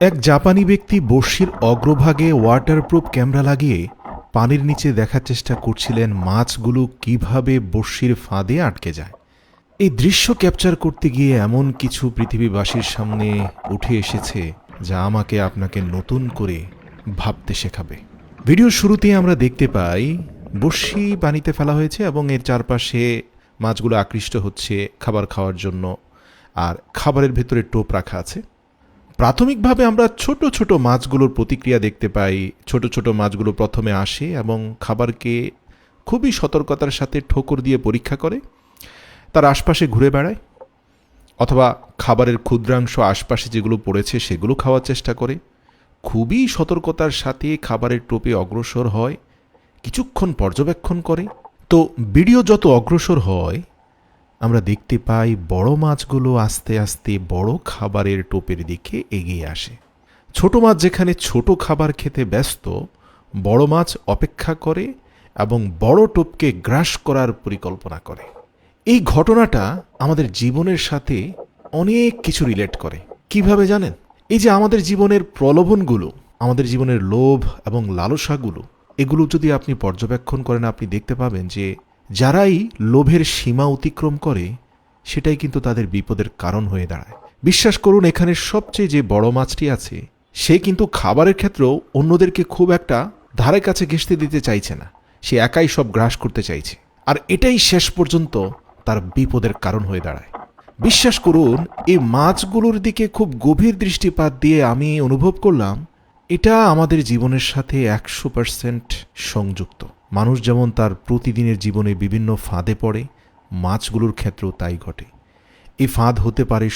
এক জাপানি ব্যক্তি বর্ষির অগ্রভাগে ওয়াটারপ্রুফ ক্যামেরা লাগিয়ে পানির নিচে দেখার চেষ্টা করছিলেন মাছগুলো কীভাবে বর্ষির ফাঁদে আটকে যায়। এই দৃশ্য ক্যাপচার করতে গিয়ে এমন কিছু পৃথিবীবাসীর সামনে উঠে এসেছে যা আমাকে আপনাকে নতুন করে ভাবতে শেখাবে। ভিডিওর শুরুতে আমরা দেখতে পাই বর্ষি পানিতে ফেলা হয়েছে এবং এর চারপাশে মাছগুলো আকৃষ্ট হচ্ছে খাবার খাওয়ার জন্য। আর খাবারের ভেতরে টোপ রাখা আছে। প্রাথমিকভাবে আমরা ছোট ছোট মাছগুলোর প্রতিক্রিয়া দেখতে পাই। ছোট ছোট মাছগুলো প্রথমে আসে এবং খাবারকে খুবই সতর্কতার সাথে ঠোকর দিয়ে পরীক্ষা করে। তার আশপাশে ঘুরে বেড়ায় অথবা খাবারের ক্ষুদ্রাংশ আশপাশে যেগুলো পড়েছে সেগুলো খাওয়ার চেষ্টা করে। খুবই সতর্কতার সাথে খাবারের টোপে অগ্রসর হয়, কিছুক্ষণ পর্যবেক্ষণ করে। তো ভিডিও যত অগ্রসর হয় আমরা দেখতে পাই বড় মাছগুলো আস্তে আস্তে বড় খাবারের টোপের দিকে এগিয়ে আসে। ছোট মাছ যেখানে ছোট খাবার খেতে ব্যস্ত, বড় মাছ অপেক্ষা করে এবং বড় টোপকে গ্রাস করার পরিকল্পনা করে। এই ঘটনাটা আমাদের জীবনের সাথে অনেক কিছু রিলেট করে। কীভাবে জানেন? এই যে আমাদের জীবনের প্রলোভনগুলো, আমাদের জীবনের লোভ এবং লালসাগুলো, এগুলো যদি আপনি পর্যবেক্ষণ করেন, আপনি দেখতে পাবেন যে যারাই লোভের সীমা অতিক্রম করে, সেটাই কিন্তু তাদের বিপদের কারণ হয়ে দাঁড়ায়। বিশ্বাস করুন, এখানে সবচেয়ে যে বড় মাছটি আছে, সে কিন্তু খাবারের ক্ষেত্রেও অন্যদেরকে খুব একটা ধারে কাছে ঘেঁষতে দিতে চাইছে না। সে একাই সব গ্রাস করতে চাইছে। আর এটাই শেষ পর্যন্ত তার বিপদের কারণ হয়ে দাঁড়ায়। বিশ্বাস করুন, এই মাছগুলোর দিকে খুব গভীর দৃষ্টিপাত দিয়ে আমি অনুভব করলাম, এটা আমাদের জীবনের সাথে একশো পার্সেন্ট সংযুক্ত। মানুষ যেমন তার প্রতিদিনের জীবনে বিভিন্ন ফাঁদে পড়ে, মাছগুলোর ক্ষেত্রেও তাই ঘটে। এই ফাঁদ হতে পারে